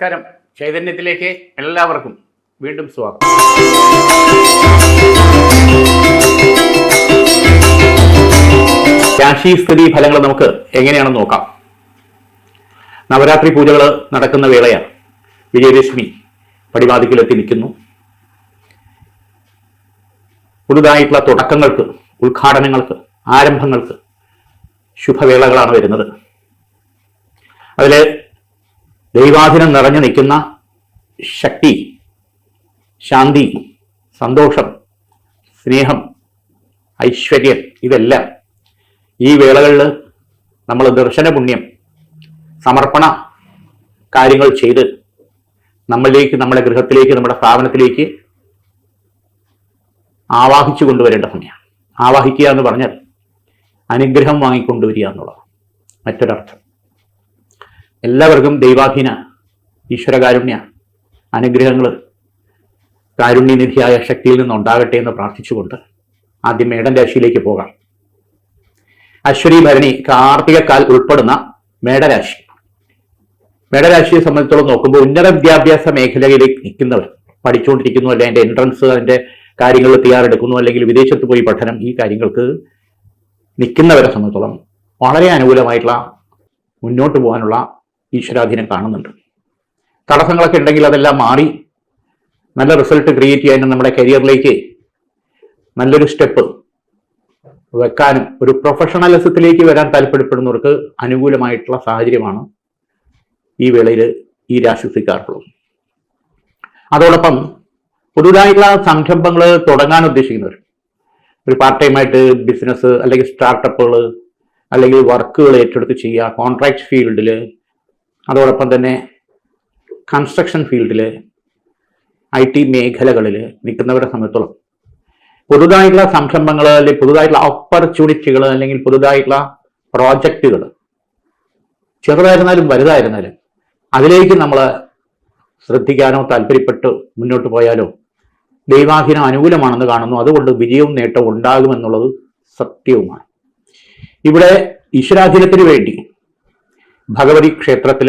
നമസ്കാരം. ചൈതന്യത്തിലേക്ക് എല്ലാവർക്കും വീണ്ടും സ്വാഗതം. രാശി സ്ഥിതി ഫലങ്ങൾ നമുക്ക് എങ്ങനെയാണെന്ന് നോക്കാം. നവരാത്രി പൂജകൾ നടക്കുന്ന വേളയാണ്. വിജയദശമി പടിവാതിക്കലെത്തി നിൽക്കുന്നു. പുതുതായിട്ടുള്ള തുടക്കങ്ങൾക്ക് ഉദ്ഘാടനങ്ങൾക്ക് ആരംഭങ്ങൾക്ക് ശുഭവേളകളാണ് വരുന്നത്. അതിൽ ദൈവാധീനം നിറഞ്ഞു നിൽക്കുന്ന ശക്തി ശാന്തി സന്തോഷം സ്നേഹം ഐശ്വര്യം ഇതെല്ലാം ഈ വേളകളിൽ നമ്മൾ ദർശന പുണ്യം സമർപ്പണ കാര്യങ്ങൾ ചെയ്ത് നമ്മളിലേക്ക് നമ്മുടെ ഗൃഹത്തിലേക്ക് നമ്മുടെ സ്ഥാപനത്തിലേക്ക് ആവാഹിച്ചു കൊണ്ടുവരേണ്ട സമയമാണ് ആവാഹിക്കുക എന്ന് പറഞ്ഞാൽ അനുഗ്രഹം വാങ്ങിക്കൊണ്ടുവരിക എന്നുള്ളതാണ്. മറ്റൊരർത്ഥം. എല്ലാവർക്കും ദൈവാധീന ഈശ്വരകാരുണ്യ അനുഗ്രഹങ്ങൾ കാരുണ്യനിധിയായ ശക്തിയിൽ നിന്നുണ്ടാകട്ടെ എന്ന് പ്രാർത്ഥിച്ചുകൊണ്ട് ആദ്യം മേടൻ രാശിയിലേക്ക് പോകാം. അശ്വരി ഭരണി കാർത്തികക്കാൽ ഉൾപ്പെടുന്ന മേടരാശി. മേടരാശിയെ സംബന്ധിച്ചോളം നോക്കുമ്പോൾ ഉന്നത വിദ്യാഭ്യാസ മേഖലയിലേക്ക് നിൽക്കുന്നവർ പഠിച്ചുകൊണ്ടിരിക്കുന്നു അല്ലെങ്കിൽ അതിന്റെ എൻട്രൻസ് അതിന്റെ കാര്യങ്ങൾ തയ്യാറെടുക്കുന്നു അല്ലെങ്കിൽ വിദേശത്ത് പോയി പഠനം ഈ കാര്യങ്ങൾക്ക് നിൽക്കുന്നവരെ സംബന്ധിച്ചോളം വളരെ അനുകൂലമായിട്ടുള്ള മുന്നോട്ട് പോകാനുള്ള ഈശ്വരാധീനം കാണുന്നുണ്ട്. തടസ്സങ്ങളൊക്കെ ഉണ്ടെങ്കിൽ അതെല്ലാം മാറി നല്ല റിസൾട്ട് ക്രിയേറ്റ് ചെയ്യാനും നമ്മുടെ കരിയറിലേക്ക് നല്ലൊരു സ്റ്റെപ്പ് വെക്കാനും ഒരു പ്രൊഫഷണലിസത്തിലേക്ക് വരാൻ താല്പര്യപ്പെടുന്നവർക്ക് അനുകൂലമായിട്ടുള്ള സാഹചര്യമാണ് ഈ വേളയിൽ ഈ രാശിക്കാർക്കുള്ളത്. അതോടൊപ്പം പുതുതായിട്ടുള്ള സംരംഭങ്ങൾ തുടങ്ങാൻ ഉദ്ദേശിക്കുന്നവർ ഒരു പാർട്ട് ടൈമായിട്ട് ബിസിനസ് അല്ലെങ്കിൽ സ്റ്റാർട്ടപ്പുകൾ അല്ലെങ്കിൽ വർക്കുകൾ ഏറ്റെടുത്ത് ചെയ്യുക കോൺട്രാക്ട് ഫീൽഡിൽ അതോടൊപ്പം തന്നെ കൺസ്ട്രക്ഷൻ ഫീൽഡിൽ ഐ ടി മേഖലകളിൽ നിൽക്കുന്നവരെ സംബന്ധിച്ചോളം പുതുതായിട്ടുള്ള സംരംഭങ്ങൾ അല്ലെങ്കിൽ പുതുതായിട്ടുള്ള ഓപ്പർച്യൂണിറ്റികൾ അല്ലെങ്കിൽ പുതുതായിട്ടുള്ള പ്രോജക്റ്റുകൾ ചെറുതായിരുന്നാലും വലുതായിരുന്നാലും അതിലേക്ക് നമ്മൾ ശ്രദ്ധിക്കാനോ താല്പര്യപ്പെട്ട് മുന്നോട്ട് പോയാലോ ദൈവാധീനം അനുകൂലമാണെന്ന് കാണുന്നു. അതുകൊണ്ട് വിജയവും നേട്ടവും ഉണ്ടാകുമെന്നുള്ളത് സത്യവുമാണ്. ഇവിടെ ഈശ്വരാധീനത്തിന് വേണ്ടി ഭഗവതി ക്ഷേത്രത്തിൽ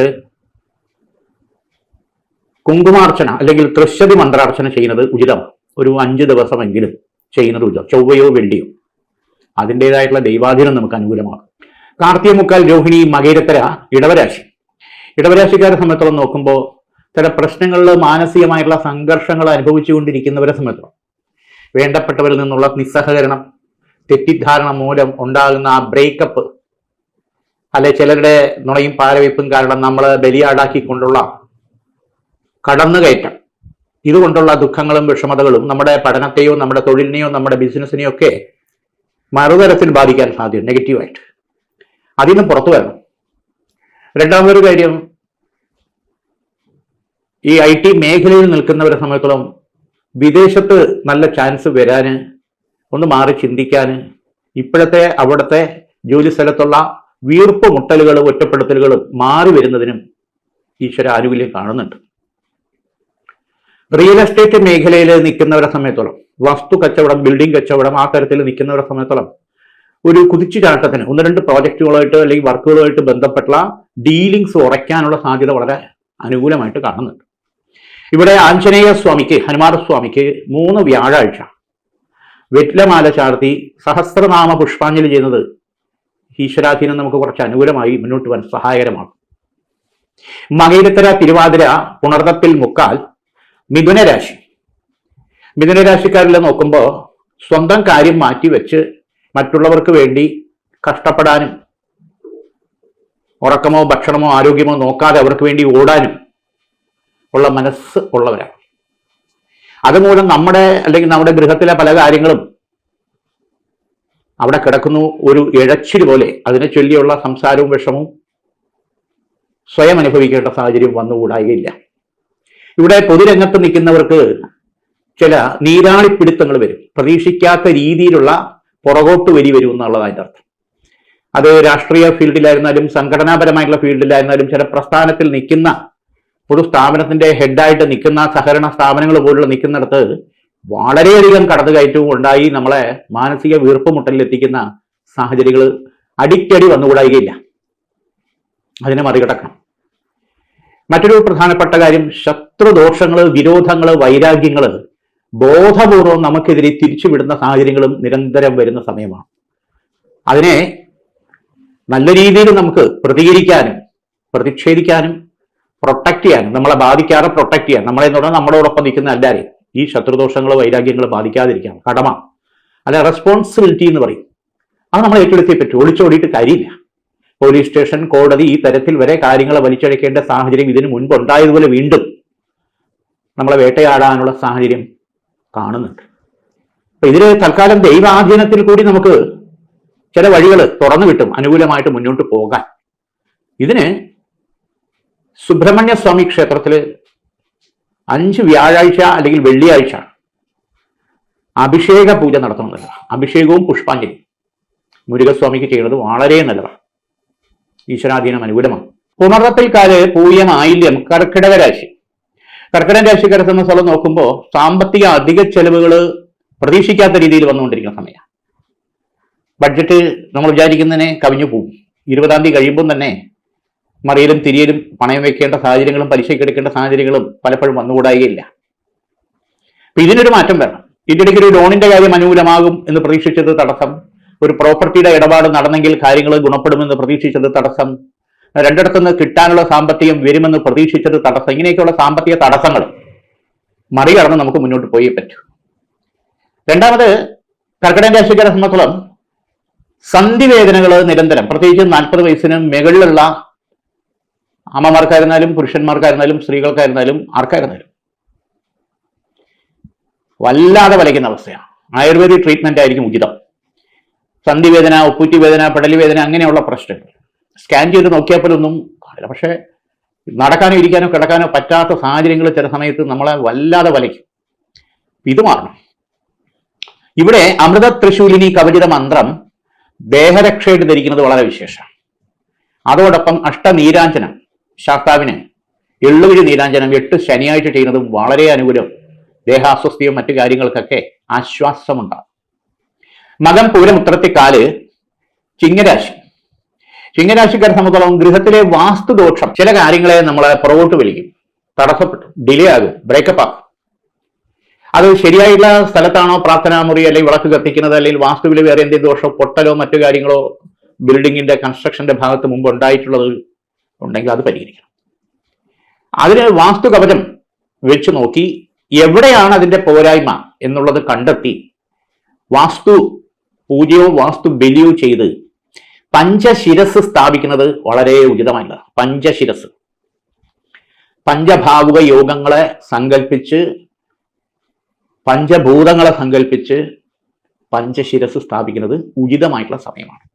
കുങ്കുമാർച്ചന അല്ലെങ്കിൽ തൃശ്ശതി മന്ത്രാർച്ചന ചെയ്യുന്നത് ഉചിതം. ഒരു അഞ്ച് ദിവസമെങ്കിലും ചെയ്യുന്നത് ഉചിതം. ചൊവ്വയോ വെള്ളിയോ. അതിന്റെതായിട്ടുള്ള ദൈവാധീനം നമുക്ക് അനുകൂലമാണ് കാർത്തിക മുക്കാൽ രോഹിണി മകേരത്തര ഇടവരാശി. ഇടവരാശിക്കാരെ സംബന്ധിച്ചോളം നോക്കുമ്പോൾ ചില പ്രശ്നങ്ങളിൽ മാനസികമായിട്ടുള്ള സംഘർഷങ്ങൾ അനുഭവിച്ചുകൊണ്ടിരിക്കുന്നവരെ സംബന്ധിച്ചോളം വേണ്ടപ്പെട്ടവരിൽ നിന്നുള്ള നിസ്സഹകരണം തെറ്റിദ്ധാരണ മൂലം ഉണ്ടാകുന്ന ആ ബ്രേക്കപ്പ് അല്ലെ ചിലരുടെ നുണയും പാരവയ്പ്പും കാരണം നമ്മൾ ബലിയാടാക്കിക്കൊണ്ടുള്ള കടന്നുകയറ്റം. ഇതുകൊണ്ടുള്ള ദുഃഖങ്ങളും വിഷമതകളും നമ്മുടെ പഠനത്തെയോ നമ്മുടെ തൊഴിലിനെയോ നമ്മുടെ ബിസിനസ്സിനെയോ ഒക്കെ മറുതരത്തിൽ ബാധിക്കാൻ സാധ്യത നെഗറ്റീവായിട്ട് അതിൽ നിന്ന് പുറത്തു വരണം. രണ്ടാമതൊരു കാര്യം ഈ ഐ ടി മേഖലയിൽ നിൽക്കുന്നവരെ സംബന്ധിച്ചോളം വിദേശത്ത് നല്ല ചാൻസ് വരാന് ഒന്ന് മാറി ചിന്തിക്കാൻ ഇപ്പോഴത്തെ അവിടുത്തെ ജോലി സ്ഥലത്തുള്ള വീർപ്പ് മുട്ടലുകളും ഒറ്റപ്പെടുത്തലുകളും മാറി വരുന്നതിനും ഈശ്വര ആനുകൂല്യം കാണുന്നുണ്ട്. റിയൽ എസ്റ്റേറ്റ് മേഖലയിൽ നിൽക്കുന്നവരെ സമയത്തോളം വസ്തു കച്ചവടം ബിൽഡിംഗ് കച്ചവടം ആ തരത്തിൽ നിൽക്കുന്നവരെ സമയത്തോളം ഒരു കുതിച്ചുചാട്ടത്തിന് ഒന്ന് രണ്ട് പ്രോജക്റ്റുകളായിട്ട് അല്ലെങ്കിൽ വർക്കുകളുമായിട്ട് ബന്ധപ്പെട്ടുള്ള ഡീലിങ്സ് ഉറയ്ക്കാനുള്ള സാധ്യത വളരെ അനുകൂലമായിട്ട് കാണുന്നുണ്ട്. ഇവിടെ ആഞ്ജനേയ സ്വാമിക്ക് ഹനുമാനസ്വാമിക്ക് മൂന്ന് വ്യാഴാഴ്ച വെറ്റിലമാല ചാർത്തി സഹസ്രനാമ പുഷ്പാഞ്ജലി ചെയ്യുന്നത് ഈശ്വരാധീനം നമുക്ക് കുറച്ച് അനുകൂലമായി മുന്നോട്ട് പോകാൻ സഹായകരമാണ്. മകയിരത്തര തിരുവാതിര പുണർത്തത്തിൽ മുക്കാൽ മിഥുനരാശി. മിഥുനരാശിക്കാരിൽ നോക്കുമ്പോൾ സ്വന്തം കാര്യം മാറ്റിവെച്ച് മറ്റുള്ളവർക്ക് വേണ്ടി കഷ്ടപ്പെടാനും ഉറക്കമോ ഭക്ഷണമോ ആരോഗ്യമോ നോക്കാതെ അവർക്ക് വേണ്ടി ഓടാനും ഉള്ള മനസ്സ് ഉള്ളവരാണ്. അതുമൂലം നമ്മുടെ അല്ലെങ്കിൽ നമ്മുടെ ഗൃഹത്തിലെ പല കാര്യങ്ങളും അവിടെ കിടക്കുന്നു ഒരു ഇഴച്ചിരി പോലെ. അതിനെ ചൊല്ലിയുള്ള സംസാരവും വിഷമവും സ്വയം അനുഭവിക്കേണ്ട സാഹചര്യം വന്നുകൂടായില്ല. ഇവിടെ പൊതുരംഗത്ത് നിൽക്കുന്നവർക്ക് ചില നീരാളിപ്പിടുത്തങ്ങൾ വരും. പ്രതീക്ഷിക്കാത്ത രീതിയിലുള്ള പുറകോട്ട് വരി വരും എന്നുള്ളതാണ് അതിന്റെ അർത്ഥം. അത് രാഷ്ട്രീയ ഫീൽഡിലായിരുന്നാലും സംഘടനാപരമായിട്ടുള്ള ഫീൽഡിലായിരുന്നാലും ചില പ്രസ്ഥാനത്തിൽ നിൽക്കുന്ന ഒരു സ്ഥാപനത്തിന്റെ ഹെഡായിട്ട് നിൽക്കുന്ന സഹകരണ സ്ഥാപനങ്ങൾ പോലുള്ള നിൽക്കുന്നിടത്ത് വളരെയധികം കടന്നുകയറ്റവും ഉണ്ടായി. നമ്മളെ മാനസിക വീർപ്പുമുട്ടലിൽ എത്തിക്കുന്ന സാഹചര്യങ്ങൾ അടിക്കടി വന്നുകൂടായികയില്ല. അതിനെ മറികടക്കണം മറ്റൊരു പ്രധാനപ്പെട്ട കാര്യം ശത്രുദോഷങ്ങൾ വിരോധങ്ങൾ വൈരാഗ്യങ്ങൾ ബോധപൂർവം നമുക്കെതിരെ തിരിച്ചുവിടുന്ന സാഹചര്യങ്ങളും നിരന്തരം വരുന്ന സമയമാണ്. അതിനെ നല്ല രീതിയിൽ നമുക്ക് പ്രതികരിക്കാനും പ്രതിഷേധിക്കാനും പ്രൊട്ടക്ട് ചെയ്യാനും നമ്മളെ ബാധിക്കാതെ പ്രൊട്ടക്ട് ചെയ്യാൻ നമ്മളെ എന്ന് പറഞ്ഞാൽ നമ്മളോടൊപ്പം നിൽക്കുന്ന എല്ലാവരെയും ഈ ശത്രുദോഷങ്ങളോ വൈരാഗ്യങ്ങളോ ബാധിക്കാതിരിക്കാം കടമ. അല്ല റെസ്പോൺസിബിലിറ്റി എന്ന് പറയും. അത് നമ്മൾ ഏറ്റെടുത്തേ പറ്റൂ. ഒളിച്ചോടിയിട്ട് കാര്യമില്ല. പോലീസ് സ്റ്റേഷൻ കോടതി ഈ തരത്തിൽ വരെ കാര്യങ്ങൾ വലിച്ചഴക്കേണ്ട സാഹചര്യം ഇതിനു മുൻപ് ഉണ്ടായതുപോലെ വീണ്ടും നമ്മളെ വേട്ടയാടാനുള്ള സാഹചര്യം കാണുന്നുണ്ട്. അപ്പൊ ഇതിൽ തൽക്കാലം ദൈവാധീനത്തിൽ കൂടി നമുക്ക് ചില വഴികൾ തുറന്നു കിട്ടും അനുകൂലമായിട്ട് മുന്നോട്ട് പോകാൻ. ഇതിന് സുബ്രഹ്മണ്യ സ്വാമി ക്ഷേത്രത്തിൽ അഞ്ച് വ്യാഴാഴ്ച അല്ലെങ്കിൽ വെള്ളിയാഴ്ച അഭിഷേക പൂജ നടത്തണമെന്നല്ല അഭിഷേകവും പുഷ്പാഞ്ജലി മുരുകസ്വാമിക്ക് ചെയ്യുന്നത് വളരെ നല്ലതാണ്. ഈശ്വരാധീനം അനുകൂലമാണ്. പുണർത്തൽക്കാര് പൂയം ആയില്യം കർക്കിടക രാശി. കർക്കിടക രാശിക്കാരെ സംബന്ധിച്ചോളം നോക്കുമ്പോൾ സാമ്പത്തിക അധിക ചെലവുകൾ പ്രതീക്ഷിക്കാത്ത രീതിയിൽ വന്നുകൊണ്ടിരിക്കുന്ന സമയമാണ് ബഡ്ജറ്റ് നമ്മൾ വിചാരിക്കുന്നതിനെ കവിഞ്ഞു പോകും ഇരുപതാം തീയതി കഴിയുമ്പോൾ തന്നെ മറിയലും തിരിയലും പണയം വെക്കേണ്ട സാഹചര്യങ്ങളും പലിശയ്ക്ക് എടുക്കേണ്ട സാഹചര്യങ്ങളും പലപ്പോഴും വന്നുകൂടായില്ല അപ്പൊ ഇതിനൊരു മാറ്റം വരണം. ഇതിനിടയ്ക്ക് ഒരു ലോണിന്റെ കാര്യം അനുകൂലമാകും എന്ന് പ്രതീക്ഷിച്ചത് തടസ്സം. ഒരു പ്രോപ്പർട്ടിയുടെ ഇടപാട് നടന്നെങ്കിൽ കാര്യങ്ങൾ ഗുണപ്പെടുമെന്ന് പ്രതീക്ഷിച്ചത് തടസ്സം. രണ്ടിടത്തുനിന്ന് കിട്ടാനുള്ള സാമ്പത്തികം വരുമെന്ന് പ്രതീക്ഷിച്ചത് തടസ്സം. ഇങ്ങനെയൊക്കെയുള്ള സാമ്പത്തിക തടസ്സങ്ങൾ മറികടന്ന് നമുക്ക് മുന്നോട്ട് പോയേ പറ്റൂ. രണ്ടാമത് കർക്കിടക രാശിക്കാരെ സംബന്ധിച്ചോളം സന്ധിവേദനകൾ നിരന്തരം. പ്രത്യേകിച്ച് നാൽപ്പത് വയസ്സിന് മുകളിലുള്ള അമ്മമാർക്കായിരുന്നാലും പുരുഷന്മാർക്കായിരുന്നാലും സ്ത്രീകൾക്കായിരുന്നാലും ആർക്കായിരുന്നാലും. വല്ലാതെ വലയ്ക്കുന്ന അവസ്ഥയാണ്. ആയുർവേദിക് ട്രീറ്റ്മെന്റ് ആയിരിക്കും ഉചിതം. സന്ധിവേദന ഒപ്പൂറ്റി വേദന പെടലി വേദന അങ്ങനെയുള്ള പ്രശ്നങ്ങൾ. സ്കാൻ ചെയ്ത് നോക്കിയാൽ ഒന്നും കാണില്ല. പക്ഷേ നടക്കാനോ ഇരിക്കാനോ കിടക്കാനോ പറ്റാത്ത സാഹചര്യങ്ങൾ ചില സമയത്ത് നമ്മളെ വല്ലാതെ വലയ്ക്കും. ഇത് മാറണം. ഇവിടെ അമൃത തൃശൂലിനി കവചിത മന്ത്രം ദേഹരക്ഷയിട്ട് ധരിക്കുന്നത് വളരെ വിശേഷമാണ്. അതോടൊപ്പം അഷ്ടനീരാഞ്ജനം. ശാസ്താവിന് എള്ളുകിഴി നീരാഞ്ജനം എട്ട് ശനിയാഴ്ച ചെയ്യുന്നതും വളരെ അനുകൂലം. ദേഹാസ്വസ്ഥയും മറ്റു കാര്യങ്ങൾക്കൊക്കെ ആശ്വാസമുണ്ടാകും. മകം പൂരമുത്രത്തിക്കാൽ ചിങ്ങരാശി. ചിങ്ങരാശിക്കാരെ സംബന്ധിച്ചോളം ഗൃഹത്തിലെ വാസ്തുദോഷം ചില കാര്യങ്ങളെ നമ്മളെ പുറകോട്ട് വിളിക്കും തടസ്സപ്പെട്ടു ഡിലേ ആകും ബ്രേക്കപ്പ് ആകും. അത് ശരിയായുള്ള സ്ഥലത്താണോ പ്രാർത്ഥനാ മുറി അല്ലെങ്കിൽ വിളക്ക് കത്തിക്കുന്നത് അല്ലെങ്കിൽ വാസ്തുവിൽ വേറെ എന്തെങ്കിലും ദോഷമോ പൊട്ടലോ മറ്റു കാര്യങ്ങളോ ബിൽഡിങ്ങിന്റെ കൺസ്ട്രക്ഷന്റെ ഭാഗത്ത് മുമ്പ് ഉണ്ടായിട്ടുള്ളത് ഉണ്ടെങ്കിൽ അത് പരിഹരിക്കണം. അതിന് വാസ്തു കവചം വെച്ച് നോക്കി എവിടെയാണ് അതിന്റെ പോരായ്മ എന്നുള്ളത് കണ്ടെത്തി വാസ്തു പൂജയോ വാസ്തു ബലിയോ ചെയ്ത് പഞ്ചശിരസ് സ്ഥാപിക്കുന്നത് വളരെ ഉചിതമല്ല പഞ്ചശിരസ്. പഞ്ചഭാവുക യോഗങ്ങളെ സങ്കല്പിച്ച് പഞ്ചഭൂതങ്ങളെ സങ്കല്പിച്ച് പഞ്ചശിരസ് സ്ഥാപിക്കുന്നത് ഉചിതമായിട്ടുള്ള സമയമാണ്.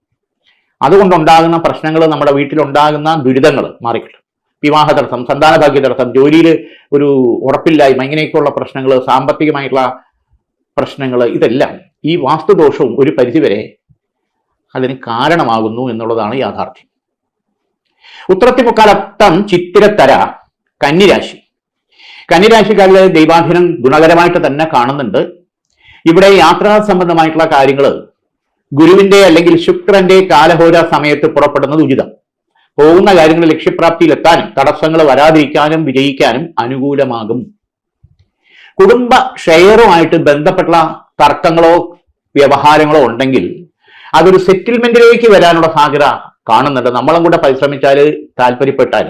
അതുകൊണ്ടുണ്ടാകുന്ന പ്രശ്നങ്ങൾ നമ്മുടെ വീട്ടിലുണ്ടാകുന്ന ദുരിതങ്ങൾ മാറിക്കിട്ടും. വിവാഹ തടസ്സം സന്താന ഭാഗ്യ തടസ്സം ജോലിയിൽ ഒരു ഉറപ്പില്ലായ്മ ഇങ്ങനെയൊക്കെയുള്ള പ്രശ്നങ്ങൾ സാമ്പത്തികമായിട്ടുള്ള പ്രശ്നങ്ങൾ ഇതെല്ലാം ഈ വാസ്തുദോഷവും ഒരു പരിധിവരെ അതിന് കാരണമാകുന്നു എന്നുള്ളതാണ് യാഥാർത്ഥ്യം. ഉത്രത്തിമുക്കാലത്തം ചിത്തിരത്തര കന്നിരാശി. കന്നിരാശിക്കാരിലെ ദൈവാധീനം ഗുണകരമായിട്ട് തന്നെ കാണുന്നുണ്ട്. ഇവിടെ യാത്രാ സംബന്ധമായിട്ടുള്ള കാര്യങ്ങൾ ഗുരുവിന്റെ അല്ലെങ്കിൽ ശുക്രന്റെ കാലഹോര സമയത്ത് പുറപ്പെടുന്നത് ഉചിതം. പോകുന്ന കാര്യങ്ങൾ ലക്ഷ്യപ്രാപ്തിയിലെത്താനും തടസ്സങ്ങൾ വരാതിരിക്കാനും വിജയിക്കാനും അനുകൂലമാകും. കുടുംബ ഷെയറുമായിട്ട് ബന്ധപ്പെട്ട തർക്കങ്ങളോ വ്യവഹാരങ്ങളോ ഉണ്ടെങ്കിൽ അതൊരു സെറ്റിൽമെന്റിലേക്ക് വരാനുള്ള സാധ്യത കാണുന്നുണ്ട്. നമ്മളും കൂടെ പരിശ്രമിച്ചാൽ താല്പര്യപ്പെട്ടാൽ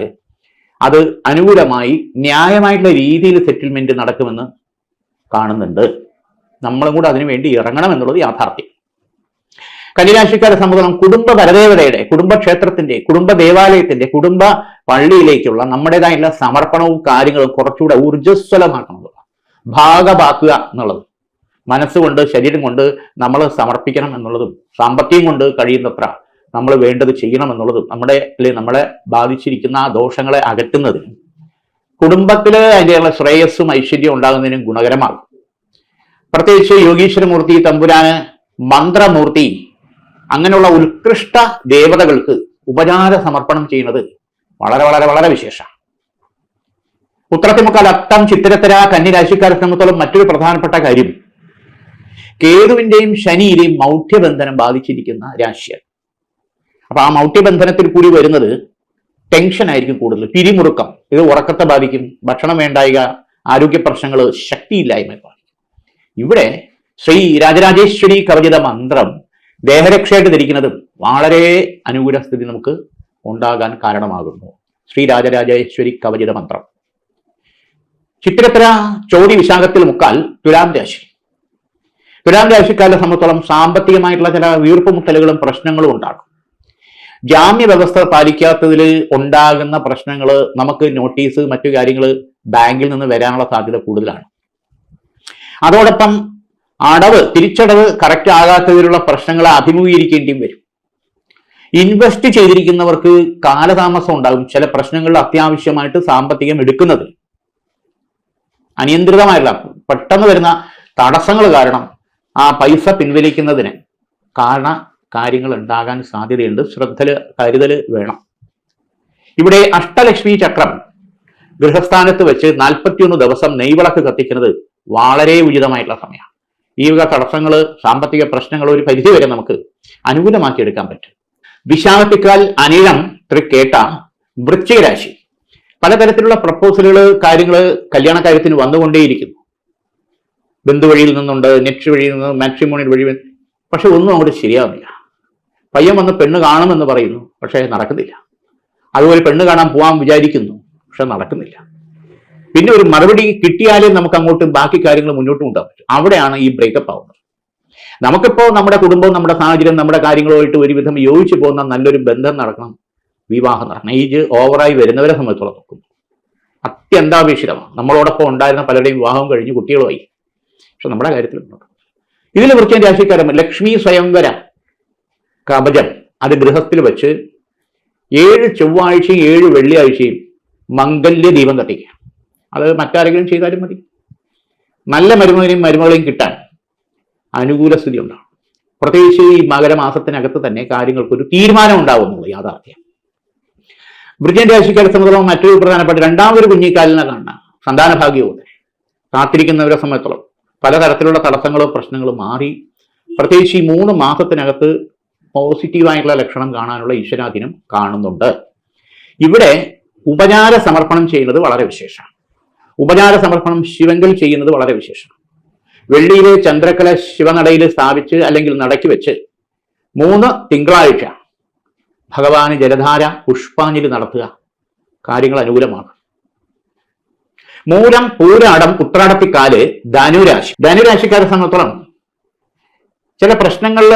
അത് അനുകൂലമായി ന്യായമായിട്ടുള്ള രീതിയിൽ സെറ്റിൽമെന്റ് നടക്കുമെന്ന് കാണുന്നുണ്ട്. നമ്മളും കൂടെ അതിനുവേണ്ടി ഇറങ്ങണം എന്നുള്ളത് യാഥാർത്ഥ്യം. കന്യരാശിക്കാരെ സംബന്ധിച്ചം കുടുംബ പരദേവതയുടെ കുടുംബക്ഷേത്രത്തിന്റെ കുടുംബ ദേവാലയത്തിന്റെ കുടുംബ പള്ളിയിലേക്കുള്ള നമ്മുടേതായിട്ടുള്ള സമർപ്പണവും കാര്യങ്ങളും കുറച്ചുകൂടെ ഊർജസ്വലമാക്കണം ഭാഗമാക്കുക എന്നുള്ളത്. മനസ്സുകൊണ്ട് ശരീരം കൊണ്ട് നമ്മൾ സമർപ്പിക്കണം എന്നുള്ളതും സാമ്പത്തികം കൊണ്ട് കഴിയുന്നത്ര നമ്മൾ വേണ്ടത് ചെയ്യണം എന്നുള്ളതും നമ്മുടെ നമ്മളെ ബാധിച്ചിരിക്കുന്ന ആ ദോഷങ്ങളെ അകറ്റുന്നതിനും കുടുംബത്തിൽ അതിന്റെയുള്ള ശ്രേയസ്സും ഐശ്വര്യവും ഉണ്ടാകുന്നതിനും ഗുണകരമാകും. പ്രത്യേകിച്ച് യോഗീശ്വരമൂർത്തി തമ്പുരാന് മന്ത്രമൂർത്തി അങ്ങനെയുള്ള ഉത്കൃഷ്ട ദേവതകൾക്ക് ഉപചാര സമർപ്പണം ചെയ്യുന്നത് വളരെ വളരെ വളരെ വിശേഷമാണ് ഉത്രത്തിമുക്കാൽ അത്തം ചിത്തിരത്തര കന്നിരാശിക്കാരെ സംബന്ധിച്ചോളം മറ്റൊരു പ്രധാനപ്പെട്ട കാര്യം. കേതുവിന്റെയും ശനിയുടെയും മൗഢ്യബന്ധനം ബാധിച്ചിരിക്കുന്ന രാശിയാണ്. അപ്പൊ ആ മൗഢ്യബന്ധനത്തിൽ കൂടി വരുന്നത് ടെൻഷൻ ആയിരിക്കും കൂടുതൽ പിരിമുറുക്കം. ഇത് ഉറക്കത്തെ ബാധിക്കും ഭക്ഷണം വേണ്ടായിക ആരോഗ്യ പ്രശ്നങ്ങൾ ശക്തിയില്ലായ്മ ബാധിക്കും. ഇവിടെ ശ്രീ രാജരാജേശ്വരി കവചിത മന്ത്രം ദേഹരക്ഷയായിട്ട് ധരിക്കുന്നത് വളരെ അനുകൂല സ്ഥിതി നമുക്ക് ഉണ്ടാകാൻ കാരണമാകുന്നു. ശ്രീ രാജരാജേശ്വരി കവചിത മന്ത്രം. ചിത്രത്തര ചോതി വിശാഖത്തിൽ മുക്കാൽ തുലാം രാശി. തുലാം രാശിക്കാരെ സംബന്ധിച്ചോളം സാമ്പത്തികമായിട്ടുള്ള ചില വീർപ്പുമുട്ടലുകളും പ്രശ്നങ്ങളും ഉണ്ടാകും. ജാമ്യ വ്യവസ്ഥ പാലിക്കാത്തതിൽ ഉണ്ടാകുന്ന പ്രശ്നങ്ങൾ നമുക്ക് നോട്ടീസ് മറ്റു കാര്യങ്ങൾ ബാങ്കിൽ നിന്ന് വരാനുള്ള സാധ്യത കൂടുതലാണ്. അതോടൊപ്പം അടവ് തിരിച്ചടവ് കറക്റ്റ് ആകാത്തതിലുള്ള പ്രശ്നങ്ങളെ അഭിമുഖീകരിക്കേണ്ടിയും വരും. ഇൻവെസ്റ്റ് ചെയ്തിരിക്കുന്നവർക്ക് കാലതാമസം ഉണ്ടാകും. ചില പ്രശ്നങ്ങളിൽ അത്യാവശ്യമായിട്ട് സാമ്പത്തികം എടുക്കുന്നത് അനിയന്ത്രിതമായിട്ടുള്ള പെട്ടെന്ന് വരുന്ന തടസ്സങ്ങൾ കാരണം ആ പൈസ പിൻവലിക്കുന്നതിന് കാരണ കാര്യങ്ങൾ ഉണ്ടാകാൻ സാധ്യതയുണ്ട്. ശ്രദ്ധ കരുതൽ വേണം. ഇവിടെ അഷ്ടലക്ഷ്മി ചക്രം ഗൃഹസ്ഥാനത്ത് വെച്ച് നാൽപ്പത്തിയൊന്ന് ദിവസം നെയ്വിളക്ക് കത്തിക്കുന്നത് വളരെ ഉചിതമായിട്ടുള്ള സമയമാണ്. ഈ വക തടസ്സങ്ങൾ സാമ്പത്തിക പ്രശ്നങ്ങൾ ഒരു പരിധി വരെ നമുക്ക് അനുകൂലമാക്കി എടുക്കാൻ പറ്റും. വിശാഖത്തിക്കാൽ അനിഴം തൃക്കേട്ട വൃശ്ചികരാശി. പലതരത്തിലുള്ള പ്രപ്പോസലുകൾ കാര്യങ്ങൾ കല്യാണ കാര്യത്തിന് വന്നുകൊണ്ടേയിരിക്കുന്നു ബന്ധുവഴിയിൽ നിന്നുണ്ട് നെറ്റ് വഴിയിൽ നിന്ന് മാട്രിമോണിയൽ വഴി പക്ഷെ ഒന്നും അങ്ങോട്ട് ശരിയാവുന്നില്ല. പയ്യൻ വന്ന് പെണ്ണ് കാണുമെന്ന് പറയുന്നു പക്ഷേ നടക്കുന്നില്ല. അതുപോലെ പെണ്ണ് കാണാൻ പോകാൻ വിചാരിക്കുന്നു പക്ഷെ നടക്കുന്നില്ല. പിന്നെ ഒരു മറുപടി കിട്ടിയാലേ നമുക്ക് അങ്ങോട്ട് ബാക്കി കാര്യങ്ങൾ മുന്നോട്ട് കൊണ്ടുപോകാൻ പറ്റും. അവിടെയാണ് ഈ ബ്രേക്കപ്പ് ആവുന്നത്. നമുക്കിപ്പോ നമ്മുടെ കുടുംബവും നമ്മുടെ സാഹചര്യം നമ്മുടെ കാര്യങ്ങളുമായിട്ട് ഒരുവിധം യോജിച്ചു പോകുന്ന നല്ലൊരു ബന്ധം നടക്കണം. വിവാഹം നടക്കണം. ഏജ് ഓവറായി വരുന്നവരെ സംബന്ധിച്ചോളം നോക്കുമ്പോൾ അത്യന്താപേക്ഷിതമാണ്. നമ്മളോടൊപ്പം ഉണ്ടായിരുന്ന പലരുടെയും വിവാഹം കഴിഞ്ഞ് കുട്ടികളുമായി. പക്ഷെ നമ്മുടെ കാര്യത്തിൽ ഇതിൽ വൃത്തിയൻ രാശിക്കാരം ലക്ഷ്മി സ്വയംവര കവചം അത് ഗൃഹത്തിൽ വെച്ച് ഏഴ് ചൊവ്വാഴ്ചയും ഏഴ് വെള്ളിയാഴ്ചയും മംഗല്യ ദീപം കത്തിക്കുക അത് മറ്റാരെങ്കിലും ചെയ്താലും മതി. നല്ല മരുമകനെയും മരുമകളെയും കിട്ടാൻ അനുകൂല സ്ഥിതി ഉണ്ടാവും പ്രത്യേകിച്ച് ഈ മകരമാസത്തിനകത്ത് തന്നെ കാര്യങ്ങൾക്ക് ഒരു തീരുമാനം ഉണ്ടാവുന്നുള്ളൂ യാഥാർത്ഥ്യം. വൃജൻ രാശിക്കാരെ സംബന്ധിച്ചോളം മറ്റൊരു പ്രധാനപ്പെട്ട രണ്ടാമതൊരു കുഞ്ഞിക്കാലിനെ കാണാം സന്താന ഭാഗ്യവും കാത്തിരിക്കുന്നവരെ സംബന്ധിച്ചോളം പലതരത്തിലുള്ള തടസ്സങ്ങളും പ്രശ്നങ്ങളും മാറി പ്രത്യേകിച്ച് ഈ മൂന്ന് മാസത്തിനകത്ത് പോസിറ്റീവായിട്ടുള്ള ലക്ഷണം കാണാനുള്ള ഈശ്വരാധീനം കാണുന്നുണ്ട്. ഇവിടെ ഉപചാര സമർപ്പണം ചെയ്യുന്നത് വളരെ വിശേഷമാണ്. ഉപചാര സമർപ്പണം ശിവങ്കിൽ ചെയ്യുന്നത് വളരെ വിശേഷം. വെള്ളിയിലെ ചന്ദ്രക്കല ശിവനടയിൽ സ്ഥാപിച്ച് അല്ലെങ്കിൽ നടക്കി വെച്ച് മൂന്ന് തിങ്കളാഴ്ച ഭഗവാന് ജലധാര പുഷ്പാഞ്ജലി നടത്തുക. കാര്യങ്ങൾ അനുകൂലമാണ്. മൂലം പൂരാടം ഉത്രാടത്തിക്കാൽ ധനുരാശി. ധനുരാശിക്കാരെ സംബന്ധിച്ചോളം ചില പ്രശ്നങ്ങളിൽ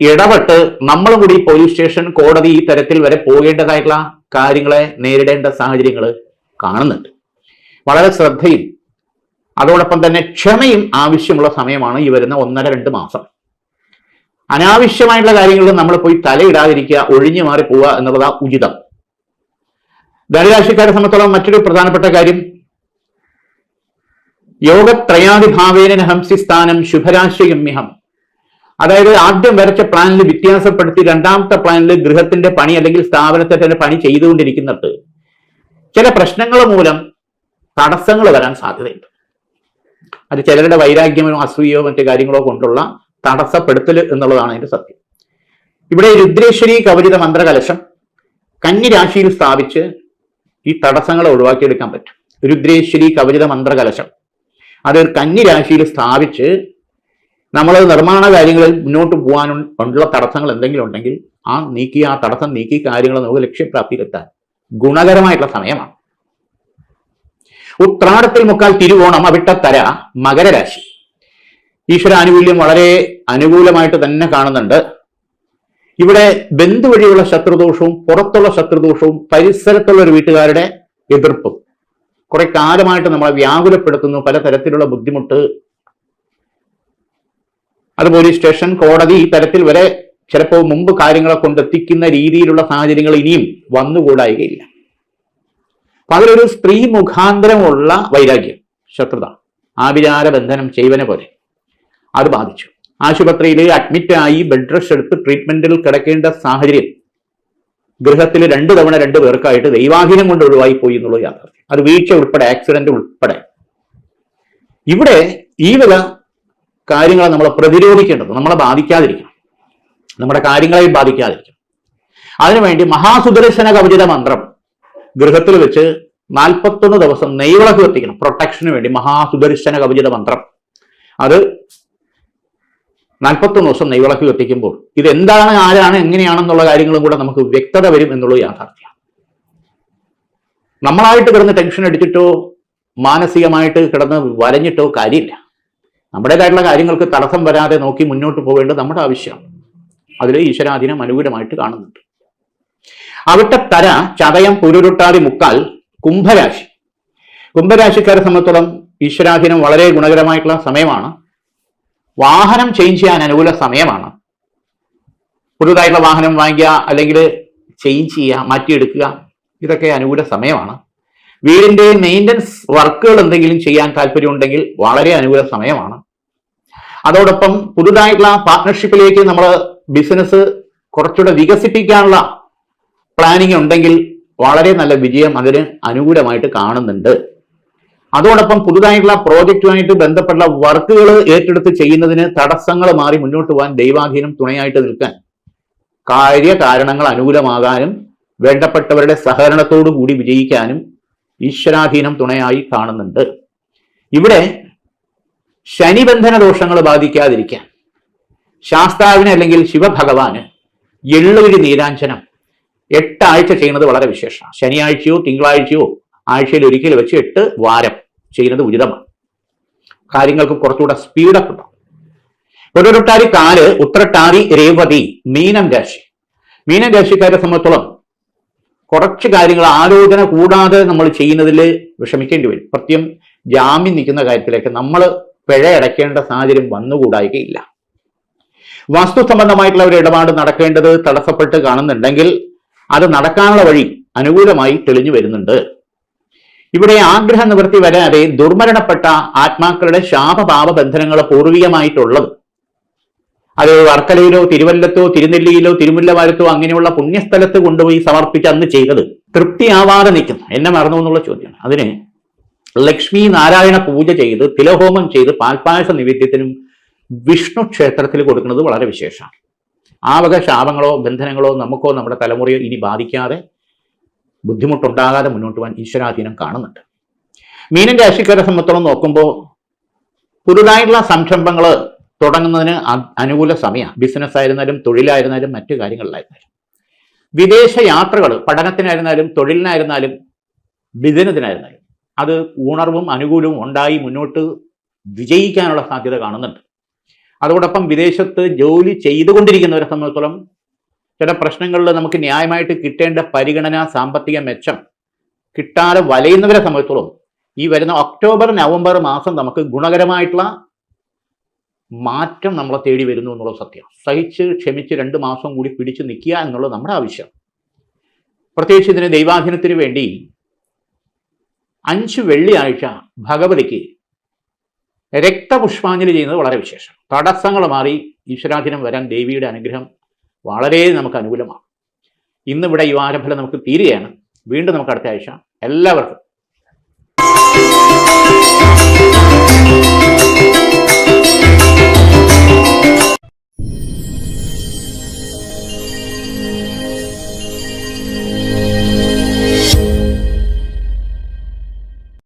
ഇടപെട്ട് നമ്മളും കൂടി പോലീസ് സ്റ്റേഷൻ കോടതി ഈ തരത്തിൽ വരെ പോകേണ്ടതായിട്ടുള്ള കാര്യങ്ങളെ നേരിടേണ്ട സാഹചര്യങ്ങൾ കാണുന്നുണ്ട്. വളരെ ശ്രദ്ധയും അതോടൊപ്പം തന്നെ ക്ഷമയും ആവശ്യമുള്ള സമയമാണ് ഈ വരുന്ന ഒന്നര രണ്ട് മാസം. അനാവശ്യമായിട്ടുള്ള കാര്യങ്ങളിൽ നമ്മൾ പോയി തലയിടാതിരിക്കുക ഒഴിഞ്ഞു മാറി പോവുക എന്നുള്ളതാ ഉചിതം. ധനരാശിക്കാരെ സംബന്ധിച്ചോളം മറ്റൊരു പ്രധാനപ്പെട്ട കാര്യം യോഗത്രയാതിഭാവേന ഹംസി സ്ഥാനം മിഹം. അതായത് ആദ്യം വരച്ച പ്ലാനിൽ വ്യത്യാസപ്പെടുത്തി രണ്ടാമത്തെ പ്ലാനിൽ ഗൃഹത്തിന്റെ പണി അല്ലെങ്കിൽ സ്ഥാപനത്തെ തന്നെ പണി ചെയ്തുകൊണ്ടിരിക്കുന്നിടത്ത് ചില പ്രശ്നങ്ങൾ മൂലം തടസ്സങ്ങൾ വരാൻ സാധ്യതയുണ്ട്. അത് ചിലരുടെ വൈരാഗ്യമോ അസൂയോ മറ്റു കാര്യങ്ങളോ കൊണ്ടുള്ള തടസ്സപ്പെടുത്തൽ എന്നുള്ളതാണ് അതിന്റെ സത്യം. ഇവിടെ രുദ്രേശ്വരി കവചിത മന്ത്രകലശം കന്നി രാശിയിൽ സ്ഥാപിച്ച് ഈ തടസ്സങ്ങളെ ഒഴിവാക്കിയെടുക്കാൻ പറ്റും. രുദ്രേശ്വരി കവചിത മന്ത്രകലശം. അത് കന്നി രാശിയിൽ സ്ഥാപിച്ച് നമ്മൾ നിർമ്മാണ കാര്യങ്ങളിൽ മുന്നോട്ട് പോകാൻ ഉള്ള തടസ്സങ്ങൾ എന്തെങ്കിലും ഉണ്ടെങ്കിൽ ആ നീക്കി ആ തടസ്സം നീക്കി കാര്യങ്ങൾ നമുക്ക് ലക്ഷ്യപ്രാപ്തിയിലെത്താൻ ഗുണകരമായിട്ടുള്ള സമയമാണ്. ഉത്രാടത്തിൽ മുക്കാൽ തിരുവോണം അവിട്ടത്തര മകരരാശി. ഈശ്വരാനുകൂല്യം വളരെ അനുകൂലമായിട്ട് തന്നെ കാണുന്നുണ്ട്. ഇവിടെ ബന്ധു വഴിയുള്ള ശത്രുദോഷവും പുറത്തുള്ള ശത്രുദോഷവും പരിസരത്തുള്ള ഒരു വീട്ടുകാരുടെ എതിർപ്പും കുറെ കാലമായിട്ട് നമ്മളെ വ്യാകുലപ്പെടുത്തുന്നു. പലതരത്തിലുള്ള ബുദ്ധിമുട്ട്. അത് പോലീസ് സ്റ്റേഷൻ കോടതി ഈ തരത്തിൽ വരെ ചിലപ്പോൾ മുമ്പ് കാര്യങ്ങളെ കൊണ്ടെത്തിക്കുന്ന രീതിയിലുള്ള സാഹചര്യങ്ങൾ ഇനിയും വന്നുകൂടായികയില്ല. അതിലൊരു സ്ത്രീ മുഖാന്തരമുള്ള വൈരാഗ്യം ശത്രുത ആഭിചാര ബന്ധനം ചെയ്വനെ പോലെ. അത് ബാധിച്ചു. ആശുപത്രിയിൽ അഡ്മിറ്റായി ബെഡ് റെസ്റ്റ് എടുത്ത് ട്രീറ്റ്മെന്റിൽ കിടക്കേണ്ട സാഹചര്യം. ഗൃഹത്തിൽ രണ്ടു തവണ രണ്ടു പേർക്കായിട്ട് ദൈവാധീനം കൊണ്ട് ഒഴിവായി പോയി എന്നുള്ള യാഥാർത്ഥ്യം. അത് വീഴ്ച ഉൾപ്പെടെ ആക്സിഡന്റ് ഉൾപ്പെടെ. ഇവിടെ ഈ വില കാര്യങ്ങളെ നമ്മൾ പ്രതിരോധിക്കേണ്ടത് നമ്മളെ ബാധിക്കാതിരിക്കണം. നമ്മുടെ കാര്യങ്ങളെയും ബാധിക്കാതിരിക്കണം. അതിനുവേണ്ടി മഹാസുദർശന കവചിത മന്ത്രം ഗൃഹത്തിൽ വെച്ച് നാൽപ്പത്തൊന്ന് ദിവസം നെയ്വിളക്ക് കത്തിക്കണം. പ്രൊട്ടക്ഷന് വേണ്ടി. മഹാസുദർശന കവചിത മന്ത്രം. അത് നാൽപ്പത്തൊന്ന് ദിവസം നെയ്വിളക്ക് കത്തിക്കുമ്പോൾ ഇത് എന്താണ് ആരാണ് എങ്ങനെയാണെന്നുള്ള കാര്യങ്ങളും കൂടെ നമുക്ക് വ്യക്തത വരും എന്നുള്ളത് യാഥാർത്ഥ്യമാണ്. നമ്മളായിട്ട് കിടന്ന് ടെൻഷൻ അടിച്ചിട്ടോ മാനസികമായിട്ട് കിടന്ന് വലഞ്ഞിട്ടോ കാര്യമില്ല. നമ്മുടേതായിട്ടുള്ള കാര്യങ്ങൾക്ക് തടസ്സം വരാതെ നോക്കി മുന്നോട്ട് പോകേണ്ടത് നമ്മുടെ ആവശ്യമാണ്. അതിൽ ഈശ്വരാധീനം അനുകൂലമായിട്ട് കാണുന്നുണ്ട്. അവിട്ട തര ചതയം പുരുരുട്ടാതി മുക്കാൽ കുംഭരാശി. കുംഭരാശിക്കാരെ സംബന്ധിച്ചോളം ഈശ്വരാധീനം വളരെ ഗുണകരമായിട്ടുള്ള സമയമാണ്. വാഹനം ചേഞ്ച് ചെയ്യാൻ അനുകൂല സമയമാണ്. പുതുതായിട്ടുള്ള വാഹനം വാങ്ങിക്കുക അല്ലെങ്കിൽ ചേഞ്ച് ചെയ്യുക മാറ്റിയെടുക്കുക ഇതൊക്കെ അനുകൂല സമയമാണ്. വീടിന്റെ മെയിന്റനൻസ് വർക്കുകൾ എന്തെങ്കിലും ചെയ്യാൻ താല്പര്യമുണ്ടെങ്കിൽ വളരെ അനുകൂല സമയമാണ്. അതോടൊപ്പം പുതുതായിട്ടുള്ള പാർട്ട്ണർഷിപ്പിലേക്ക് നമ്മൾ ബിസിനസ് കുറച്ചുകൂടെ വികസിപ്പിക്കാനുള്ള പ്ലാനിങ് ഉണ്ടെങ്കിൽ വളരെ നല്ല വിജയം അതിന് അനുകൂലമായിട്ട് കാണുന്നുണ്ട്. അതോടൊപ്പം പുതുതായിട്ടുള്ള പ്രോജക്റ്റുമായിട്ട് ബന്ധപ്പെട്ട വർക്കുകൾ ഏറ്റെടുത്ത് ചെയ്യുന്നതിന് തടസ്സങ്ങൾ മാറി മുന്നോട്ട് പോകാൻ ദൈവാധീനം തുണയായിട്ട് നിൽക്കാൻ കാര്യകാരണങ്ങൾ അനുകൂലമാകാനും വേണ്ടപ്പെട്ടവരുടെ സഹകരണത്തോടു കൂടി വിജയിക്കാനും ഈശ്വരാധീനം തുണയായി കാണുന്നുണ്ട്. ഇവിടെ ശനിബന്ധന ദോഷങ്ങൾ ബാധിക്കാതിരിക്കാൻ ശാസ്താവിന് അല്ലെങ്കിൽ ശിവഭഗവാന് എള്ളൊരു നീരാഞ്ജനം എട്ടാഴ്ച ചെയ്യുന്നത് വളരെ വിശേഷമാണ്. ശനിയാഴ്ചയോ തിങ്കളാഴ്ചയോ ആഴ്ചയിൽ ഒരിക്കൽ വെച്ച് എട്ട് വാരം ചെയ്യുന്നത് ഉചിതമാണ്. കാര്യങ്ങൾക്ക് കുറച്ചുകൂടെ സ്പീഡപ്പ് ഉണ്ടാവും. ഒരുരുട്ടാരി കാൽ ഉത്രട്ടാരി രേവതി മീനം രാശി. മീനം രാശിക്കാരെ സംബന്ധിച്ചോളം കുറച്ച് കാര്യങ്ങൾ ആലോചന കൂടാതെ നമ്മൾ ചെയ്യുന്നതിൽ വിഷമിക്കേണ്ടി വരും. പ്രത്യം ജാമ്യം നിൽക്കുന്ന കാര്യത്തിലേക്ക് നമ്മൾ പിഴ അടയ്ക്കേണ്ട സാഹചര്യം വന്നുകൂടായികയില്ല. വാസ്തു സംബന്ധമായിട്ടുള്ള ഒരു ഇടപാട് നടക്കേണ്ടത് തടസ്സപ്പെട്ട് കാണുന്നുണ്ടെങ്കിൽ അത് നടക്കാനുള്ള വഴി അനുകൂലമായി തെളിഞ്ഞു വരുന്നുണ്ട്. ഇവിടെ ആഗ്രഹ നിവൃത്തി വരാതെ ദുർമരണപ്പെട്ട ആത്മാക്കളുടെ ശാപപാപ ബന്ധനങ്ങൾ പൂർവികമായിട്ടുള്ളത്. അത് വർക്കലയിലോ തിരുവല്ലത്തോ തിരുനെല്ലിയിലോ തിരുമുല്ലവാരത്തോ അങ്ങനെയുള്ള പുണ്യസ്ഥലത്ത് കൊണ്ടുപോയി സമർപ്പിച്ച് അന്ന് ചെയ്തത് തൃപ്തിയാവാതെ നിൽക്കുന്നു. എന്നെ മറന്നു എന്നുള്ള ചോദ്യമാണ്. അതിന് ലക്ഷ്മി നാരായണ പൂജ ചെയ്ത് തിലഹോമം ചെയ്ത് പാൽപ്പായസ നിവേദ്യത്തിനും വിഷ്ണു ക്ഷേത്രത്തിൽ കൊടുക്കുന്നത് വളരെ വിശേഷമാണ്. ആ വക ശാപങ്ങളോ ബന്ധനങ്ങളോ നമുക്കോ നമ്മുടെ തലമുറയോ ഇനി ബാധിക്കാതെ ബുദ്ധിമുട്ടുണ്ടാകാതെ മുന്നോട്ട് പോകാൻ ഈശ്വരാധീനം കാണുന്നുണ്ട്. മീനൻ രാശിക്കാരെ സംബന്ധിച്ചോളം നോക്കുമ്പോൾ പുതുതായിട്ടുള്ള സംരംഭങ്ങൾ തുടങ്ങുന്നതിന് അനുകൂല സമയമാണ് ബിസിനസ് ആയിരുന്നാലും തൊഴിലായിരുന്നാലും മറ്റു കാര്യങ്ങളിലായിരുന്നാലും. വിദേശ യാത്രകൾ പഠനത്തിനായിരുന്നാലും തൊഴിലിനായിരുന്നാലും ബിസിനസ്സിനായിരുന്നാലും അത് ഉണർവും അനുകൂലവും ഉണ്ടായി മുന്നോട്ട് വിജയിക്കാനുള്ള സാധ്യത കാണുന്നുണ്ട്. അതോടൊപ്പം വിദേശത്ത് ജോലി ചെയ്തുകൊണ്ടിരിക്കുന്നവരെ സംബന്ധിച്ചോളം ചില പ്രശ്നങ്ങളിൽ നമുക്ക് ന്യായമായിട്ട് കിട്ടേണ്ട പരിഗണന സാമ്പത്തിക മെച്ചം കിട്ടാതെ വലയുന്നവരെ സംബന്ധിച്ചോളം ഈ വരുന്ന ഒക്ടോബർ നവംബർ മാസം നമുക്ക് ഗുണകരമായിട്ടുള്ള മാറ്റം നമ്മളെ തേടി വരുന്നു എന്നുള്ള സത്യം. സഹിച്ച് ക്ഷമിച്ച് രണ്ട് മാസം കൂടി പിടിച്ചു നിൽക്കുക എന്നുള്ളത് നമ്മുടെ ആവശ്യം. പ്രത്യേകിച്ച് ഇതിന് ദൈവാധീനത്തിന് വേണ്ടി അഞ്ച് വെള്ളിയാഴ്ച ഭഗവതിക്ക് രക്തപുഷ്പാഞ്ജലി ചെയ്യുന്നത് വളരെ വിശേഷം. തടസ്സങ്ങൾ മാറി ഈശ്വരാധീനം വരാൻ ദേവിയുടെ അനുഗ്രഹം വളരെ നമുക്ക് അനുകൂലമാണ്. ഇന്നിവിടെ ഈ വാരഫലം നമുക്ക് തീരുകയാണ്. വീണ്ടും നമുക്ക് അടുത്ത ആഴ്ച. എല്ലാവർക്കും.